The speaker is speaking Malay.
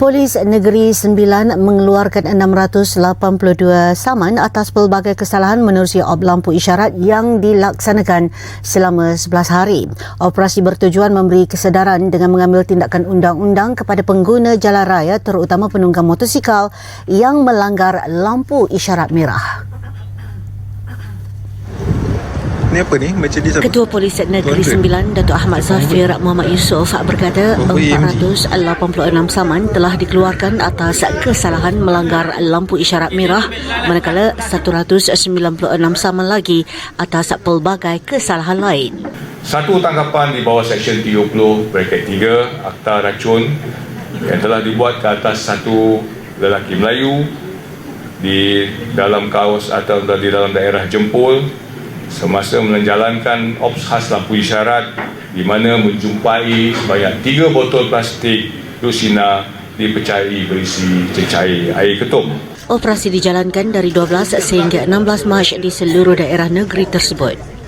Polis Negeri Sembilan mengeluarkan 682 saman atas pelbagai kesalahan menerusi ob lampu isyarat yang dilaksanakan selama 11 hari. Operasi bertujuan memberi kesedaran dengan mengambil tindakan undang-undang kepada pengguna jalan raya terutama penunggang motosikal yang melanggar lampu isyarat merah. Ni apa ni? Mercedes apa? Ketua Polis Negeri 200. Sembilan, Datuk Ahmad Zafir Muhammad Yusof berkata Oh, AMG. 486 saman telah dikeluarkan atas kesalahan melanggar lampu isyarat merah manakala 196 saman lagi atas pelbagai kesalahan lain. Satu tangkapan di bawah Seksyen 30 bracket 3 Akta Racun yang telah dibuat ke atas satu lelaki Melayu di dalam kaos atau di dalam daerah Jempol semasa menjalankan ops khas lampu isyarat di mana menjumpai sebanyak tiga botol plastik Lucina dipercayai berisi cecair air ketum. Operasi dijalankan dari 12 sehingga 16 Mac di seluruh daerah negeri tersebut.